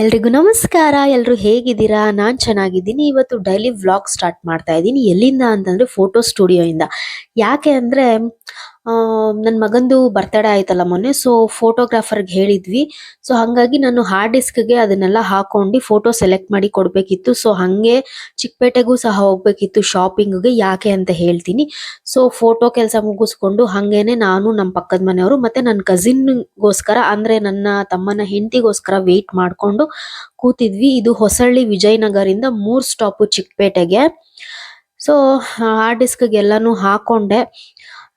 ಎಲ್ರಿಗೂ ನಮಸ್ಕಾರ, ಎಲ್ರು ಹೇಗಿದ್ದೀರಾ? ನಾನ್ ಚೆನ್ನಾಗಿದ್ದೀನಿ. ಇವತ್ತು ಡೈಲಿ ವ್ಲಾಗ್ ಸ್ಟಾರ್ಟ್ ಮಾಡ್ತಾ ಇದ್ದೀನಿ. ಎಲ್ಲಿಂದ ಅಂತಂದ್ರೆ ಫೋಟೋ ಸ್ಟುಡಿಯೋ ಇಂದ. ಯಾಕೆ ಅಂದ್ರೆ ನನ್ನ ಮಗಂದು ಬರ್ತಡೇ ಆಯ್ತಲ್ಲ ಮೊನ್ನೆ ಸೊ ಫೋಟೋಗ್ರಾಫರ್ಗೆ ಹೇಳಿದ್ವಿ. ಸೊ ಹಾಗಾಗಿ ನಾನು ಹಾರ್ಡ್ ಡಿಸ್ಕ್ಗೆ ಅದನ್ನೆಲ್ಲ ಹಾಕೊಂಡು ಫೋಟೋ ಸೆಲೆಕ್ಟ್ ಮಾಡಿ ಕೊಡಬೇಕಿತ್ತು. ಸೊ ಹಾಗೆ ಚಿಕ್ಕಪೇಟೆಗೂ ಸಹ ಹೋಗ್ಬೇಕಿತ್ತು ಶಾಪಿಂಗ್ಗೆ ಯಾಕೆ ಅಂತ ಹೇಳ್ತೀನಿ. ಸೊ ಫೋಟೋ ಕೆಲಸ ಮುಗಿಸ್ಕೊಂಡು ಹಾಗೇನೆ ನಾನು ನಮ್ಮ ಪಕ್ಕದ ಮನೆಯವರು ಮತ್ತೆ ನನ್ನ ಕಸಿನ್ಗೋಸ್ಕರ ಅಂದರೆ ನನ್ನ ತಮ್ಮನ ಹೆಂಡತಿಗೋಸ್ಕರ ವೆಯ್ಟ್ ಮಾಡಿಕೊಂಡು ಕೂತಿದ್ವಿ. ಇದು ಹೊಸಳ್ಳಿ ವಿಜಯನಗರಿಂದ ಮೂರು ಸ್ಟಾಪು ಚಿಕ್ಕಪೇಟೆಗೆ. ಸೊ ಹಾರ್ಡ್ ಡಿಸ್ಕ್ಗೆಲ್ಲನೂ ಹಾಕೊಂಡೆ.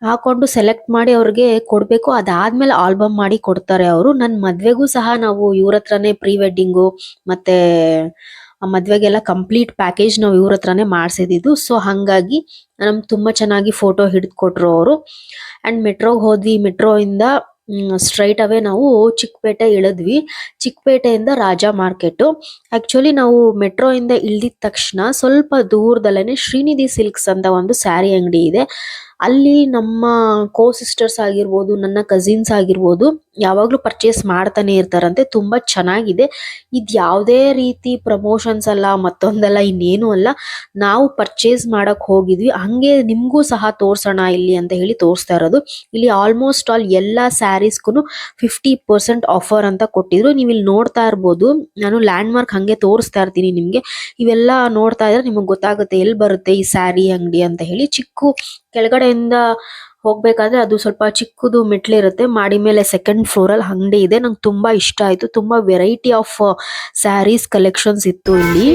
ಹಾಕೊಂಡು ಸೆಲೆಕ್ಟ್ ಮಾಡಿ ಅವ್ರಿಗೆ ಕೊಡ್ಬೇಕು. ಅದಾದ್ಮೇಲೆ ಆಲ್ಬಮ್ ಮಾಡಿ ಕೊಡ್ತಾರೆ ಅವರು. ನನ್ನ ಮದುವೆಗೂ ಸಹ ನಾವು ಇವ್ರ ಹತ್ರನೇ ಪ್ರೀ ವೆಡ್ಡಿಂಗು ಮತ್ತೆ ಮದ್ವೆಗೆಲ್ಲ ಕಂಪ್ಲೀಟ್ ಪ್ಯಾಕೇಜ್ ನಾವು ಇವ್ರ ಹತ್ರನೇ ಮಾಡಿಸಿದ್ದು ಸೊ ಹಾಗಾಗಿ ನಮ್ಗೆ ತುಂಬಾ ಚೆನ್ನಾಗಿ ಫೋಟೋ ಹಿಡಿದು ಕೊಟ್ರು ಅವರು ಅಂಡ್ ಮೆಟ್ರೋಗೆ ಹೋದ್ವಿ. ಮೆಟ್ರೋ ಇಂದ ಸ್ಟ್ರೈಟ್ ಅವೇ ನಾವು ಚಿಕ್ಕಪೇಟೆ ಇಳಿದ್ವಿ. ಚಿಕ್ಕಪೇಟೆಯಿಂದ ರಾಜಾ ಮಾರ್ಕೆಟ್ ಆ್ಯಕ್ಚುಲಿ ನಾವು ಮೆಟ್ರೋ ಇಂದ ಇಳ್ದಿದ ತಕ್ಷಣ ಸ್ವಲ್ಪ ದೂರದಲ್ಲೇ ಶ್ರೀನಿಧಿ ಸಿಲ್ಕ್ಸ್ ಅಂತ ಒಂದು ಸ್ಯಾರಿ ಅಂಗಡಿ ಇದೆ. ಅಲ್ಲಿ ನಮ್ಮ ಕೋ ಸಿಸ್ಟರ್ಸ್ ಆಗಿರ್ಬೋದು, ನನ್ನ ಕಸಿನ್ಸ್ ಆಗಿರ್ಬೋದು, ಯಾವಾಗಲೂ ಪರ್ಚೇಸ್ ಮಾಡ್ತಾನೆ ಇರ್ತಾರಂತೆ. ತುಂಬಾ ಚೆನ್ನಾಗಿದೆ. ಇದು ಯಾವುದೇ ರೀತಿ ಪ್ರಮೋಷನ್ಸ್ ಅಲ್ಲ, ಮತ್ತೊಂದಲ್ಲ ಇನ್ನೇನು ಅಲ್ಲ. ನಾವು ಪರ್ಚೇಸ್ ಮಾಡಕ್ ಹೋಗಿದ್ವಿ. ಹಂಗೆ ನಿಮಗೂ ಸಹ ತೋರಿಸೋಣ ಇಲ್ಲಿ ಅಂತ ಹೇಳಿ ತೋರಿಸ್ತಾ ಇರೋದು. ಇಲ್ಲಿ ಆಲ್ಮೋಸ್ಟ್ ಆಲ್ ಎಲ್ಲ ಸ್ಯಾರೀಸ್ಗೂ ಫಿಫ್ಟಿ ಪರ್ಸೆಂಟ್ ಆಫರ್ ಅಂತ ಕೊಟ್ಟಿದ್ರು. ನೀವು ಇಲ್ಲಿ ನೋಡ್ತಾ ಇರ್ಬೋದು. ನಾನು ಲ್ಯಾಂಡ್ ಮಾರ್ಕ್ ಹಂಗೆ ತೋರಿಸ್ತಾ ಇರ್ತೀನಿ ನಿಮಗೆ. ಇವೆಲ್ಲ ನೋಡ್ತಾ ಇದ್ರೆ ನಿಮಗೆ ಗೊತ್ತಾಗುತ್ತೆ ಎಲ್ಲಿ ಬರುತ್ತೆ ಈ ಸ್ಯಾರಿ ಅಂಗಡಿ ಅಂತ ಹೇಳಿ. ಚಿಕ್ಕು ಕೆಳಗಡೆಯಿಂದ ಹೋಗ್ಬೇಕಾದ್ರೆ ಅದು ಸ್ವಲ್ಪ ಚಿಕ್ಕದು ಮೆಟ್ಲಿರುತ್ತೆ. ಮಾಡಿ ಮೇಲೆ ಸೆಕೆಂಡ್ ಫ್ಲೋರ್ ಅಲ್ಲಿ ಅಂಗಡಿ ಇದೆ. ನಂಗೆ ತುಂಬಾ ಇಷ್ಟ ಆಯ್ತು. ತುಂಬಾ ವೆರೈಟಿ ಆಫ್ ಸ್ಯಾರೀಸ್ ಕಲೆಕ್ಷನ್ಸ್ ಇತ್ತು ಇಲ್ಲಿ.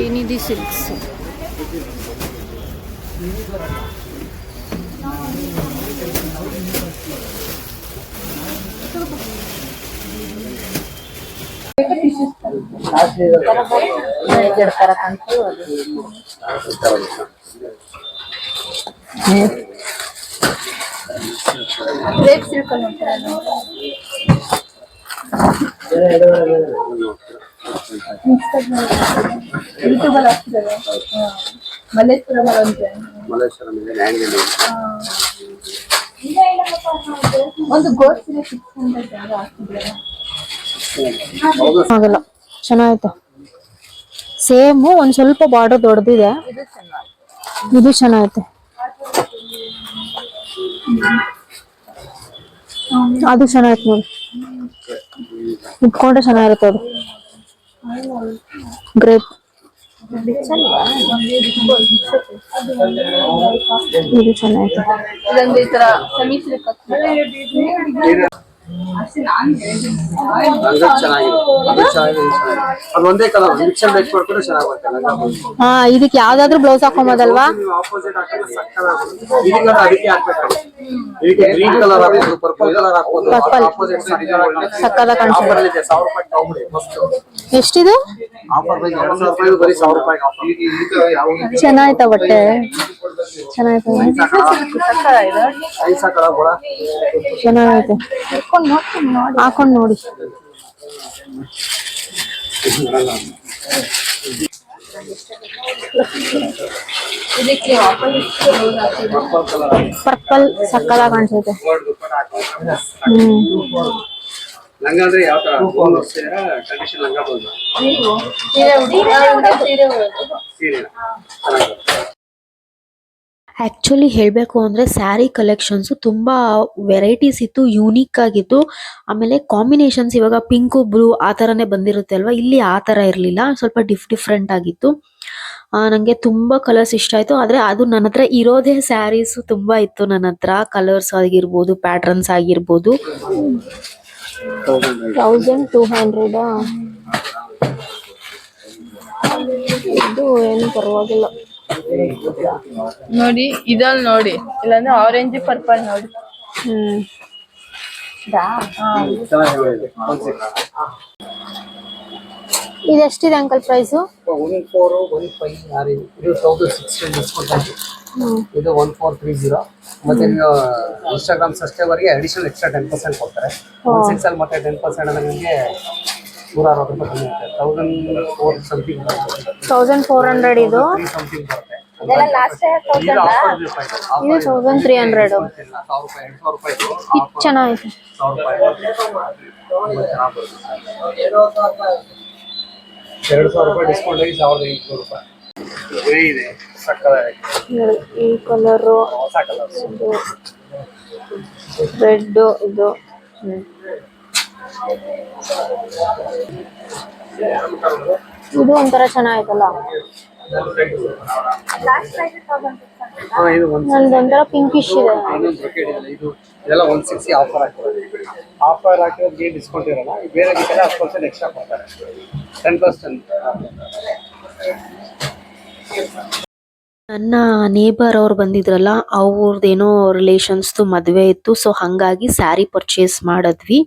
ಹಾಕ್ತಿದ್ದಾರೆ. ಮಲ್ಲೇಶ್ವರ ಮಲ್ಲೇಶ್ವರಂ ಒಂದು ಗೋಟ್ ಸೀರೆ ಸಿಕ್ಸ್ ಹಂಡ್ರೆಡ್ ಜನ ಹಾಕ್ತಿದ್ದಾರೆ. ಆಗಲ್ಲ ಚೆನ್ನಾಗೈತೆ ಸೇಮ್ ಒಂದ್ ಸ್ವಲ್ಪ ಬಾರ್ಡರ್ ದೊಡ್ಡದಿದೆ. ಇದು ಚೆನ್ನಾಗೈತೆ ಅದು ಚೆನ್ನಾಗಿತ್ತು ನೋಡಿ. ಇಟ್ಕೊಂಡ್ರೆ ಚೆನ್ನಾಗಿರುತ್ತೆ ಅದು. ಗ್ರೇಪ್ ಇದು ಚೆನ್ನಾಗಿದೆ ಅದು ಚೆನ್ನಾಗಿದೆ. ಇದು ಚೆನ್ನಾಗಿದೆ. ಅದು ಒಂದೇ ಕಲರ್ ಮಿಕ್ಸರ್ ಮಾಡ್ಕೊಂಡ್ರೆ ಚೆನ್ನಾಗಿ ಹಾ ಇದಕ್ಕೆ ಯಾವ್ದಾದ್ರು ಬ್ಲೌಸ್ ಹಾಕೊಂಬೋದಲ್ವಾ? ಆಪೋಸಿಟ್ ಹಾಕಿದ್ರೆ ಸಕ್ಕತ್ತಾಗಿ ಇದಕ್ಕೆ ಅದಕ್ಕೆ ಹಾಕ್ಬೇಕು ಇದಕ್ಕೆ ಗ್ರೀನ್ ಕಲರ್ ಹಾಕ್ಬೋದು ಪರ್ಪಲ್ ಕಲರ್ ಹಾಕ್ಬೋದು Purple. ಆಪೋಸಿಟ್ ಸಕ್ಕತ್ತಾಗಿ ಕಾಣಿಸುತ್ತೆ. ಆಫರ್ ಇದೆ ಸಾವಿರ ರೂಪಾಯಿ ತಗೊಂಬಿಡಿ ಮಸ್ತ್ ಎಷ್ಟಿದು? ಆಫರ್ ಬಗ್ಗೆ ಎರಡು ಸಾವಿರ ರೂಪಾಯಿ ಬರೀ ಸಾವಿರ ರೂಪಾಯಿ ಆಫರ್ ಚೆನ್ನಾಯ್ತಾ ಬಟ್ಟೆ? ಚೆನ್ನಾಯ್ತು? ಕೂಡ ಚೆನ್ನಾಗೈತೆ. ಹಾಕೊಂಡ್ ನೋಡಿ. ಇದಕ್ಕೆ ವಾಪಸ್ ಪರ್ಪಲ್ ಸಕ್ಕದಾಗ ಕಾಣಿಸುತ್ತೆ. ಹ್ಮ್. ಲಂಗ ಅಂದ್ರೆ ಯಾವ ತರ? ಟ್ರೆಡಿಷನ್ ಲಂಗ ಬಂದು ನೀವು ಸೀರೆ ಉಡಿ ಸೀರೆ ಆಕ್ಚುಲಿ ಹೇಳಬೇಕು ಅಂದರೆ ಸ್ಯಾರಿ ಕಲೆಕ್ಷನ್ಸು ತುಂಬಾ ವೆರೈಟೀಸ್ ಇತ್ತು ಯೂನಿಕ್ ಆಗಿತ್ತು. ಆಮೇಲೆ ಕಾಂಬಿನೇಷನ್ಸ್ ಇವಾಗ ಪಿಂಕು ಬ್ಲೂ ಆ ತರನೇ ಬಂದಿರುತ್ತೆ ಅಲ್ವಾ? ಇಲ್ಲಿ ಆ ತರ ಇರಲಿಲ್ಲ, ಸ್ವಲ್ಪ ಡಿಫ್ ಡಿಫ್ರೆಂಟ್ ಆಗಿತ್ತು. ನನಗೆ ತುಂಬ ತುಂಬಾ ಕಲರ್ಸ್ ಇಷ್ಟ ಆಯಿತು. ಆದರೆ ಅದು ನನ್ನ ಹತ್ರ ಇರೋದೇ ಸ್ಯಾರೀಸು ತುಂಬ ಇತ್ತು ನನ್ನ ಹತ್ರ. ಕಲರ್ಸ್ ಆಗಿರ್ಬೋದು ಪ್ಯಾಟ್ರನ್ಸ್ ಆಗಿರ್ಬೋದು. ತೌಸಂಡ್ ಟೂ ಹಂಡ್ರೆಡ್ ಇದು ಏನು ಪರವಾಗಿಲ್ಲ. ನೋಡಿ ಇದಲ್ ನೋಡಿ. ಇಲ್ಲಾಂದ್ರೆ ಆರೆಂಜ್ ಪರ್ಪಲ್ ನೋಡಿ. ಹ್ಮ್. ಚೆನ್ನಾಗಿದೆ ಒನ್ ಸಿಕ್ಸ್ ಇದು ಎಷ್ಟಿದೆ uncle price one four one five or ಇದು? ತೌಸಂಡ್ ಸಿಕ್ಸ್ಟೀನ್ ಡಿಸ್ಕೌಂಟ್ ಇದು ಒನ್ ಫೋರ್ ತ್ರೀ ಜೀರೋ ಮತ್ತೆ ನೀವು ಇನ್ಸ್ಟಾಗ್ರಾಮ್ ಸಬ್ಸ್ಕ್ರೈಬರ್ಗೆ ಅಡಿಷನಲ್ ಎಕ್ಸ್ಟ್ರಾ ಟೆನ್ ಪರ್ಸೆಂಟ್ ಕೊಡ್ತಾರೆ. ಒನ್ ಸಿಕ್ಸ್ ಅಲ್ಲಿ ಮತ್ತೆ ಟೆನ್ ಪರ್ಸೆಂಟ್ ಅಂದ್ರೆ ನಿಮಗೆ ನೂರ ಅರವತ್ತು ರೂಪಾಯಿ ಕಮ್ಮಿ ಆಗುತ್ತೆ thousand four something thousand four hundred ಇದು? ಸಮಥಿಂಗ್ ಬರುತ್ತೆ. ಇದು ಆಫರ್ ಇದೆ ಇದು. ತೌಸಂಡ್ ತ್ರೀ ಹಂಡ್ರೆಡ್ ಸಾವಿರ ರೂಪಾಯಿ ಎರಡು ಸಾವಿರ ರೂಪಾಯಿ ಇದು. ಚೆನ್ನಾಗೈತೆ. ಸಾವಿರ ರೂಪಾಯಿ ತುಂಬಾ ಚೆನ್ನಾಗಿ ಬರುತ್ತೆ. ಎರಡು ಸಾವಿರ ರೂಪಾಯಿ ಡಿಸ್ಕೌಂಟ್ ಆಗಿ ಸಾವಿರದ ಎಂಟುನೂರು ರೂಪಾಯಿ. ಗ್ರೇ ಇದೆ. ಸಕ್ಕದಾಗಿ ನೋಡಿ, ಈ ಕಲರು ಹೊಸ ಕಲರ್ ಇದು ರೆಡ್ ಇದು. ಹ್ಮ್. ಇದು ಒಂಥರ ಚೆನ್ನಾಗಿತ್ತಲ್ಲ? ಹಾ ಇದು ಒಂದು ನಂದು ಒಂಥರ ಪಿಂಕಿಶ್ ಇದೆ. ಇದೆಲ್ಲ ಒನ್ ಸಿಕ್ಸ್ಟಿ ಆಫರ್ ಹಾಕಿರೋದು ಆಫರ್ ಹಾಕಿರೋದು ಡಿಸ್ಕೌಂಟ್ ಇರಲ್ಲ. ಬೇರೆ ಇದಕ್ಕೆಲ್ಲ ಹತ್ತು ಪರ್ಸೆಂಟ್ ಎಕ್ಸ್ಟ್ರಾ ಕೊಡ್ತಾರೆ. ಟೆನ್ ಪರ್ಸೆಂಟ್ ನನ್ನ ನೇಬರ್ ಅವ್ರು ಬಂದಿದ್ರಲ್ಲ ಅವ್ರದ್ದೇನೋ ರಿಲೇಷನ್ಸ್ದು ಮದುವೆ ಇತ್ತು. ಸೊ ಹಾಗಾಗಿ ಸ್ಯಾರಿ ಪರ್ಚೇಸ್ ಮಾಡಿದ್ವಿ.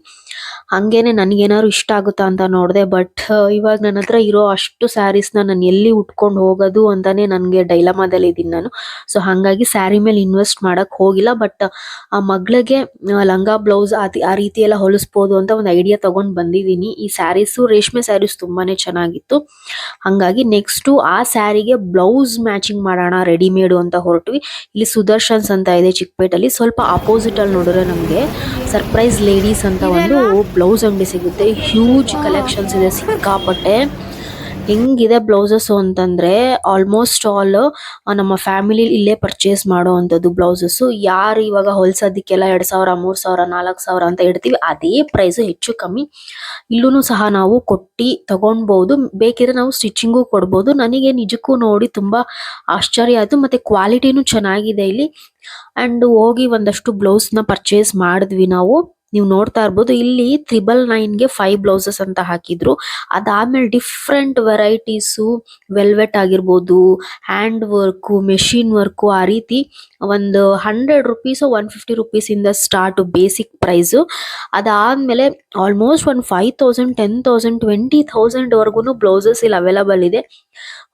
ಹಂಗೇನೆ ನನಗೇನಾದ್ರು ಇಷ್ಟ ಆಗುತ್ತಾ ಅಂತ ನೋಡಿದೆ ಬಟ್ ಇವಾಗ ನನ್ನ ಹತ್ರ ಇರೋ ಅಷ್ಟು ಸ್ಯಾರೀಸ್ನ ನಾನು ಎಲ್ಲಿ ಉಟ್ಕೊಂಡು ಹೋಗೋದು ಅಂತಾನೆ ನನಗೆ ಡೈಲಮಾದಲ್ಲಿ ಇದ್ದೀನಿ ನಾನು. ಸೊ ಹಾಗಾಗಿ ಸ್ಯಾರಿ ಮೇಲೆ ಇನ್ವೆಸ್ಟ್ ಮಾಡೋಕ್ಕೆ ಹೋಗಿಲ್ಲ ಬಟ್ ಆ ಮಗಳಿಗೆ ಲಂಗ ಬ್ಲೌಸ್ ಆ ರೀತಿ ಎಲ್ಲ ಹೊಲಿಸ್ಬೋದು ಅಂತ ಒಂದು ಐಡಿಯಾ ತಗೊಂಡ್ ಬಂದಿದ್ದೀನಿ. ಈ ಸ್ಯಾರೀಸು ರೇಷ್ಮೆ ಸ್ಯಾರೀಸ್ ತುಂಬಾನೇ ಚೆನ್ನಾಗಿತ್ತು. ಹಂಗಾಗಿ ನೆಕ್ಸ್ಟು ಆ ಸ್ಯಾರಿಗೆ ಬ್ಲೌಸ್ ಮ್ಯಾಚಿಂಗ್ ಮಾಡೋಣ ರೆಡಿಮೇಡು ಅಂತ ಹೊರಟ್ವಿ. ಇಲ್ಲಿ ಸುದರ್ಶನ್ಸ್ ಅಂತ ಇದೆ ಚಿಕ್ಕಪೇಟಲ್ಲಿ. ಸ್ವಲ್ಪ ಅಪೋಸಿಟಲ್ಲಿ ಅಲ್ಲಿ ನೋಡಿದ್ರೆ ನಮಗೆ ಸರ್ಪ್ರೈಸ್ ಲೇಡೀಸ್ ಅಂತ ಒಂದು ಬ್ಲೌಸ್ ಅಂಗಡಿ ಸಿಗುತ್ತೆ. ಹ್ಯೂಜ್ ಕಲೆಕ್ಷನ್ಸ್ ಇದೆ. ಸಿಕ್ಕಾಪಟ್ಟೆ. ಹೆಂಗಿದೆ ಬ್ಲೌಸಸ್ ಅಂತಂದ್ರೆ ಆಲ್ಮೋಸ್ಟ್ ಆಲ್ ನಮ್ಮ ಫ್ಯಾಮಿಲಿ ಇಲ್ಲೇ ಪರ್ಚೇಸ್ ಮಾಡೋ ಅಂಥದ್ದು ಬ್ಲೌಸಸ್. ಯಾರು ಇವಾಗ ಹೊಲ್ಸೋದಕ್ಕೆಲ್ಲ ಎರಡ್ ಸಾವಿರ, ಮೂರು ಸಾವಿರ, ನಾಲ್ಕು ಸಾವಿರ ಅಂತ ಇಡ್ತೀವಿ, ಅದೇ ಪ್ರೈಸ್ ಹೆಚ್ಚು ಕಮ್ಮಿ. ಇಲ್ಲೂ ಸಹ ನಾವು ಕೊಟ್ಟು ತಗೊಳ್ಬಹುದು ಬೇಕಿದ್ರೆ ನಾವು ಸ್ಟಿಚಿಂಗು ಕೊಡ್ಬೋದು. ನನಗೆ ನಿಜಕ್ಕೂ ನೋಡಿ ತುಂಬಾ ಆಶ್ಚರ್ಯ ಆಯ್ತು. ಮತ್ತೆ ಕ್ವಾಲಿಟಿನೂ ಚೆನ್ನಾಗಿದೆ ಇಲ್ಲಿ. ಅಂಡ್ ಹೋಗಿ ಒಂದಷ್ಟು ಬ್ಲೌಸ್ನ ಪರ್ಚೇಸ್ ಮಾಡಿದ್ವಿ ನಾವು. ನೀವು ನೋಡ್ತಾ ಇರ್ಬೋದು, ಇಲ್ಲಿ ತ್ರಿಬಲ್ ನೈನ್ಗೆ ಫೈವ್ ಬ್ಲೌಸಸ್ ಅಂತ ಹಾಕಿದ್ರು. ಅದಾದ್ಮೇಲೆ ಡಿಫ್ರೆಂಟ್ ವೆರೈಟೀಸು ವೆಲ್ವೆಟ್ ಆಗಿರ್ಬೋದು ಹ್ಯಾಂಡ್ ವರ್ಕು ಮೆಷಿನ್ ವರ್ಕು ಆ ರೀತಿ ಒಂದು hundred rupees one fifty rupees ಇಂದ ಸ್ಟಾರ್ಟ್ ಬೇಸಿಕ್ ಪ್ರೈಸ್ ಅದಾದಮೇಲೆ ಆಲ್ಮೋಸ್ಟ್ ಒಂದು five thousand ten thousand twenty thousand ವರ್ಗುನು blouses ಇಲ್ಲಿ ಅವೈಲಬಲ್ ಇದೆ.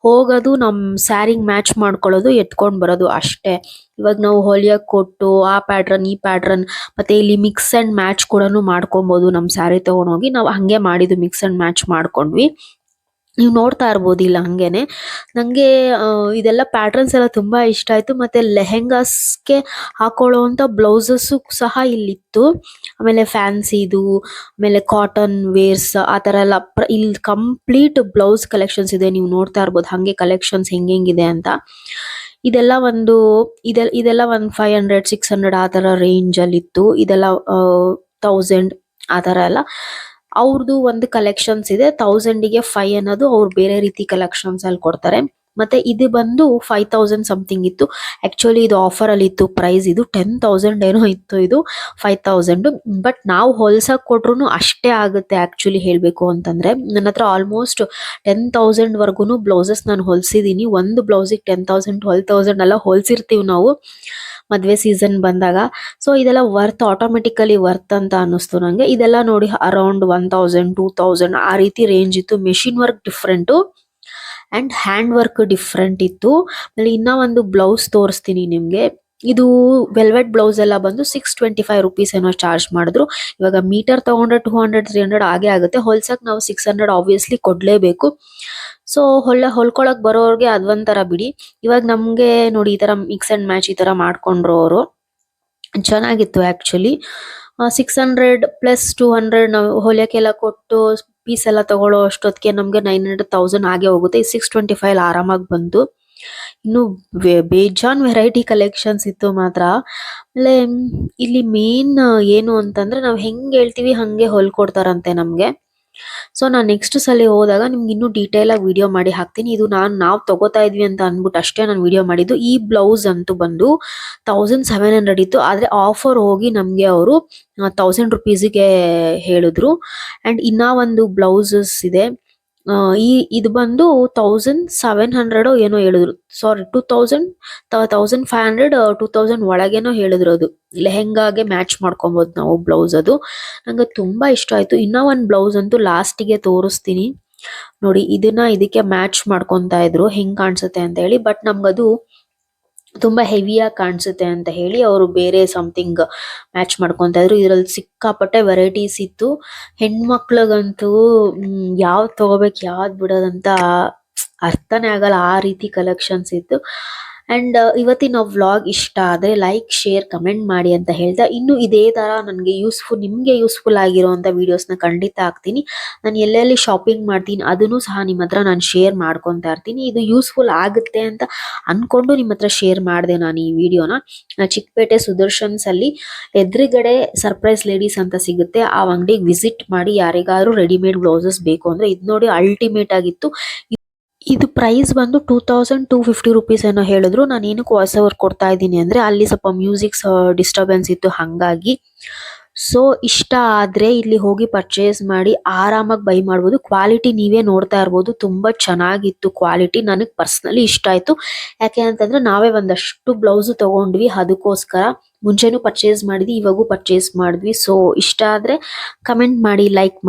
ಹೋಗೋದು ನಮ್ಮ ಸ್ಯಾರಿಂಗ್ ಮ್ಯಾಚ್ ಮಾಡ್ಕೊಳ್ಳೋದು, ಎತ್ಕೊಂಡು ಬರೋದು ಅಷ್ಟೇ. ಇವಾಗ ನಾವು ಹೊಲಿಯಕ್ ಕೊಟ್ಟು ಆ ಪ್ಯಾಟ್ರನ್ ಈ ಪ್ಯಾಟ್ರನ್ ಮತ್ತೆ ಇಲ್ಲಿ ಮಿಕ್ಸ್ ಅಂಡ್ ಮ್ಯಾಚ್ ಕೂಡ ಮಾಡ್ಕೊಬಹುದು ನಮ್ ಸ್ಯಾರಿ ತಗೊಂಡೋಗಿ. ನಾವು ಹಂಗೆ ಮಾಡಿದ್ದು ಮಿಕ್ಸ್ ಅಂಡ್ ಮ್ಯಾಚ್ ಮಾಡ್ಕೊಂಡ್ವಿ. ನೀವು ನೋಡ್ತಾ ಇರ್ಬೋದು ಇಲ್ಲ ಹಂಗೇನೆ. ನಂಗೆ ಇದೆಲ್ಲ ಪ್ಯಾಟರ್ನ್ಸ್ ಎಲ್ಲ ತುಂಬಾ ಇಷ್ಟ ಆಯ್ತು. ಮತ್ತೆ ಲೆಹೆಂಗಾಸ್ಗೆ ಹಾಕೊಳ್ಳುವಂತ ಬ್ಲೌಸಸ್ ಸಹ ಇಲ್ಲಿತ್ತು. ಆಮೇಲೆ ಫ್ಯಾನ್ಸಿದು, ಆಮೇಲೆ ಕಾಟನ್ ವೇರ್ಸ್ ಆ ತರ ಎಲ್ಲ ಇಲ್ಲಿ ಕಂಪ್ಲೀಟ್ ಬ್ಲೌಸ್ ಕಲೆಕ್ಷನ್ಸ್ ಇದೆ. ನೀವು ನೋಡ್ತಾ ಇರ್ಬೋದು ಹಂಗೆ ಕಲೆಕ್ಷನ್ಸ್ ಹೆಂಗೆಂಗಿದೆ ಅಂತ. ಇದೆಲ್ಲ ಒಂದು ಇದೆಲ್ಲ ಇದೆಲ್ಲ ಒಂದು ಫೈವ್ ಹಂಡ್ರೆಡ್ ಸಿಕ್ಸ್ ಹಂಡ್ರೆಡ್ ಆ ತರ ರೇಂಜ್ ಅಲ್ಲಿ ಇತ್ತು. ಇದೆಲ್ಲ ತೌಸಂಡ್ ಆ ತರ ಎಲ್ಲ. ಅವ್ರದ್ದು ಒಂದು ಕಲೆಕ್ಷನ್ಸ್ ಇದೆ. ತೌಸಂಡಿಗೆ ಫೈವ್ ಅನ್ನೋದು ಅವ್ರು ಬೇರೆ ರೀತಿ ಕಲೆಕ್ಷನ್ಸ್ ಅಲ್ಲಿ ಕೊಡ್ತಾರೆ. ಮತ್ತೆ ಇದು ಬಂದು ಫೈವ್ ತೌಸಂಡ್ ಸಮಥಿಂಗ್ ಇತ್ತು. ಆಕ್ಚುಲಿ ಇದು ಆಫರ್ ಅಲ್ಲಿ ಇತ್ತು ಪ್ರೈಸ್ ಇದು ಟೆನ್ ತೌಸಂಡ್ ಏನೋ ಇತ್ತು ಇದು ಫೈವ್ ತೌಸಂಡ್ ಬಟ್ ನಾವು ಹೊಲ್ಸಕ್ ಕೊಟ್ರು ಅಷ್ಟೇ ಆಗುತ್ತೆ ಆಕ್ಚುಲಿ ಹೇಳಬೇಕು ಅಂತಂದ್ರೆ. ನನ್ನ ಹತ್ರ ಆಲ್ಮೋಸ್ಟ್ ಟೆನ್ ತೌಸಂಡ್ ವರ್ಗುನು ಬ್ಲೌಸಸ್ ನಾನು ಹೊಲ್ಸಿದೀನಿ. ಒಂದು ಬ್ಲೌಸಿಗೆ ಟೆನ್ ತೌಸಂಡ್ ಟ್ವೆಲ್ ತೌಸಂಡ್ ಎಲ್ಲ ಹೊಲ್ಸಿರ್ತೀವಿ ನಾವು ಮದುವೆ ಸೀಸನ್ ಬಂದಾಗ. ಸೊ ಇದೆಲ್ಲ ವರ್ತ್ ಆಟೋಮೆಟಿಕಲಿ ವರ್ತ್ ಅಂತ ಅನ್ನಿಸ್ತು ನಂಗೆ. ಇದೆಲ್ಲ ನೋಡಿ around one thousand two thousand ಆ ರೀತಿ ರೇಂಜ್ ಇತ್ತು. Machine work different and hand work different ಇತ್ತು. ಆಮೇಲೆ ಇನ್ನ ಒಂದು ಬ್ಲೌಸ್ ತೋರಿಸ್ತೀನಿ ನಿಮಗೆ. ಇದು ವೆಲ್ವೆಟ್ ಬ್ಲೌಸ್ ಎಲ್ಲ ಬಂದು ಸಿಕ್ಸ್ ಟ್ವೆಂಟಿ ಫೈವ್ ರುಪೀಸ್ ಏನೋ ಚಾರ್ಜ್ ಮಾಡಿದ್ರು. ಇವಾಗ ಮೀಟರ್ ತಗೊಂಡ್ರೆ ಟೂ ಹಂಡ್ರೆಡ್ ತ್ರೀ ಹಂಡ್ರೆಡ್ ಆಗೇ ಆಗುತ್ತೆ. ಹೊಲ್ಸಕ್ಕೆ ನಾವು ಸಿಕ್ಸ್ ಹಂಡ್ರೆಡ್ ಆಬ್ವಿಯಸ್ಲಿ ಕೊಡಲೇಬೇಕು. ಸೊ ಹೊಲ ಹೊಲ್ಕೊಳಕ್ ಬರೋರಿಗೆ ಅದೊಂಥರ ಬಿಡಿ. ಇವಾಗ ನಮಗೆ ನೋಡಿ ಈ ಥರ ಮಿಕ್ಸ್ ಅಂಡ್ ಮ್ಯಾಚ್ ಈ ಥರ ಮಾಡ್ಕೊಂಡ್ರು ಅವರು ಚೆನ್ನಾಗಿತ್ತು actually six hundred plus two hundred ನಾವು ಹೊಲಿಯೋಕ್ಕೆಲ್ಲ ಕೊಟ್ಟು ಪೀಸ್ ಎಲ್ಲ ತಗೊಳ್ಳೋ ಅಷ್ಟೊತ್ತಿಗೆ ನಮಗೆ ನೈನ್ ಹಂಡ್ರೆಡ್ ತೌಸಂಡ್ ಆಗೇ ಹೋಗುತ್ತೆ. ಈ ಸಿಕ್ಸ್ ಟ್ವೆಂಟಿ ಫೈವ್ ಆರಾಮಾಗಿ ಬಂತು ಇನ್ನು ಬೇಜಾನ್ ವೆರೈಟಿ ಕಲೆಕ್ಷನ್ಸ್ ಇತ್ತು ಮಾತ್ರ. ಆಮೇಲೆ ಇಲ್ಲಿ ಮೇನ್ ಏನು ಅಂತಂದ್ರೆ ನಾವು ಹೆಂಗೆ ಹೇಳ್ತೀವಿ ಹಾಗೆ ಹೊಲ್ಕೊಡ್ತಾರಂತೆ ನಮ್ಗೆ. ಸೊ ನಾನು ನೆಕ್ಸ್ಟ್ ಸಲ ಹೋದಾಗ ನಿಮ್ಗೆ ಇನ್ನೂ ಡೀಟೇಲ್ ಆಗಿ ವಿಡಿಯೋ ಮಾಡಿ ಹಾಕ್ತೀನಿ. ಇದು ನಾನು ನಾವು ತಗೋತಾ ಇದ್ವಿ ಅಂತ ಅಂದ್ಬಿಟ್ಟು ಅಷ್ಟೇ ನಾನು ವಿಡಿಯೋ ಮಾಡಿದ್ದು. ಈ ಬ್ಲೌಸ್ ಅಂತೂ ಬಂದು ತೌಸಂಡ್ ಸೆವೆನ್ ಹಂಡ್ರೆಡ್ ಇತ್ತು. ಆದ್ರೆ ಆಫರ್ ಹೋಗಿ ನಮಗೆ ಅವರು ತೌಸಂಡ್ ರುಪೀಸಿಗೆ ಹೇಳಿದ್ರು. ಅಂಡ್ ಇನ್ನ ಒಂದು ಬ್ಲೌಸಸ್ ಇದೆ. ಈ, ಇದು ಬಂದು ತೌಸಂಡ್ ಸೆವೆನ್ ಹಂಡ್ರೆಡ್ ಏನೋ ಹೇಳಿದ್ರು. Sorry two thousand thousand five hundred two thousand ಒಳಗೇನೋ ಹೇಳಿದ್ರು ಅದು. ಲೆಹೆಂಗಾಗೆ ಮ್ಯಾಚ್ ಮಾಡ್ಕೊಬೋದು ನಾವು ಬ್ಲೌಸ್ ಅದು. ನಂಗೆ ತುಂಬಾ ಇಷ್ಟ ಆಯ್ತು. ಇನ್ನ ಒಂದ್ ಬ್ಲೌಸ್ ಅಂತೂ ಲಾಸ್ಟಿಗೆ ತೋರಿಸ್ತೀನಿ. ನೋಡಿ, ಇದನ್ನ ಇದಕ್ಕೆ ಮ್ಯಾಚ್ ಮಾಡ್ಕೊಂತ ಇದ್ರು. ಹೆಂಗ್ ಕಾಣಿಸುತ್ತೆ ಅಂತ ಹೇಳಿ. ಬಟ್ ನಮ್ಗದು ತುಂಬಾ ಹೆವಿಯಾಗಿ ಕಾಣಿಸುತ್ತೆ ಅಂತ ಹೇಳಿ ಅವರು ಬೇರೆ ಸಮಥಿಂಗ್ ಮ್ಯಾಚ್ ಮಾಡ್ಕೊಂತ ಇದ್ರು. ಇದ್ರಲ್ಲಿ ಸಿಕ್ಕಾಪಟ್ಟೆ ವೆರೈಟೀಸ್ ಇತ್ತು. ಹೆಣ್ಮಕ್ಳಿಗಂತೂ ಯಾವ್ದು ತಗೋಬೇಕು, ಯಾವ್ದ್ ಬಿಡೋದಂತ ಅರ್ಥನೇ ಆಗಲ್ಲ. ಆ ರೀತಿ ಕಲೆಕ್ಷನ್ಸ್ ಇತ್ತು. ಅಂಡ್ ಇವತ್ತಿನ ವ್ಲಾಗ್ ಇಷ್ಟ ಆದರೆ ಲೈಕ್ ಶೇರ್ ಕಮೆಂಟ್ ಮಾಡಿ ಅಂತ ಹೇಳ್ತಾ ಇನ್ನು ಇದೇ ತರ ನನಗೆ ಯೂಸ್ಫುಲ್ ನಿಮಗೆ ಯೂಸ್ಫುಲ್ ಆಗಿರುವಂತಹ ವಿಡಿಯೋಸ್ನ ಖಂಡಿತ ಹಾಕ್ತೀನಿ. ನಾನು ಎಲ್ಲೆಲ್ಲಿ ಶಾಪಿಂಗ್ ಮಾಡ್ತೀನಿ ಅದನ್ನು ಸಹ ನಿಮ್ಮ ಹತ್ರ ನಾನು ಶೇರ್ ಮಾಡ್ಕೊತಾ ಇರ್ತೀನಿ. ಇದು ಯೂಸ್ಫುಲ್ ಆಗುತ್ತೆ ಅಂತ ಅನ್ಕೊಂಡು ನಿಮ್ಮ ಹತ್ರ ಶೇರ್ ಮಾಡಿದೆ ನಾನು ಈ ವಿಡಿಯೋನ ಚಿಕ್ಕಪೇಟೆ ಸುದರ್ಶನ್ಸ್ ಅಲ್ಲಿ ಎದುರುಗಡೆ ಸರ್ಪ್ರೈಸ್ ಲೇಡೀಸ್ ಅಂತ ಸಿಗುತ್ತೆ. ಆ ಅಂಗಡಿಗೆ ವಿಸಿಟ್ ಮಾಡಿ ಯಾರಿಗಾದ್ರೂ ರೆಡಿಮೇಡ್ ಬ್ಲೌಸಸ್ ಬೇಕು ಅಂದ್ರೆ ಇದು ನೋಡಿ ಅಲ್ಟಿಮೇಟ್ ಆಗಿತ್ತು. ಇದು ಪ್ರೈಸ್ ಬಂದು two thousand two fifty rupees ಏನೋ ಹೇಳಿದ್ರು. ನಾನು ಏನಕ್ಕೆ ವಾಯ್ಸ್ ಓವರ್ ಕೊಡ್ತಾ ಇದ್ದೀನಿ ಅಂದ್ರೆ ಅಲ್ಲಿ ಸ್ವಲ್ಪ ಮ್ಯೂಸಿಕ್ ಡಿಸ್ಟರ್ಬೆನ್ಸ್ ಇತ್ತು ಹಾಗಾಗಿ. ಸೊ ಇಷ್ಟ ಆದ್ರೆ ಇಲ್ಲಿ ಹೋಗಿ ಪರ್ಚೇಸ್ ಮಾಡಿ ಆರಾಮಾಗಿ ಬೈ ಮಾಡ್ಬೋದು. ಕ್ವಾಲಿಟಿ ನೀವೇ ನೋಡ್ತಾ ಇರ್ಬೋದು. ತುಂಬಾ ಚೆನ್ನಾಗಿತ್ತು ಕ್ವಾಲಿಟಿ ನನಗೆ ಪರ್ಸ್ನಲಿ ಇಷ್ಟ ಆಯಿತು. ಯಾಕೆ ಅಂತಂದರೆ ನಾವೇ ಒಂದಷ್ಟು ಬ್ಲೌಸ್ ತಗೊಂಡ್ವಿ. ಅದಕ್ಕೋಸ್ಕರ ಮುಂಚೆನೂ ಪರ್ಚೇಸ್ ಮಾಡಿದ್ವಿ, ಇವಾಗೂ ಪರ್ಚೇಸ್ ಮಾಡಿದ್ವಿ. ಸೊ ಇಷ್ಟ ಆದ್ರೆ ಕಮೆಂಟ್ ಮಾಡಿ ಲೈಕ್ ಮಾಡಿ.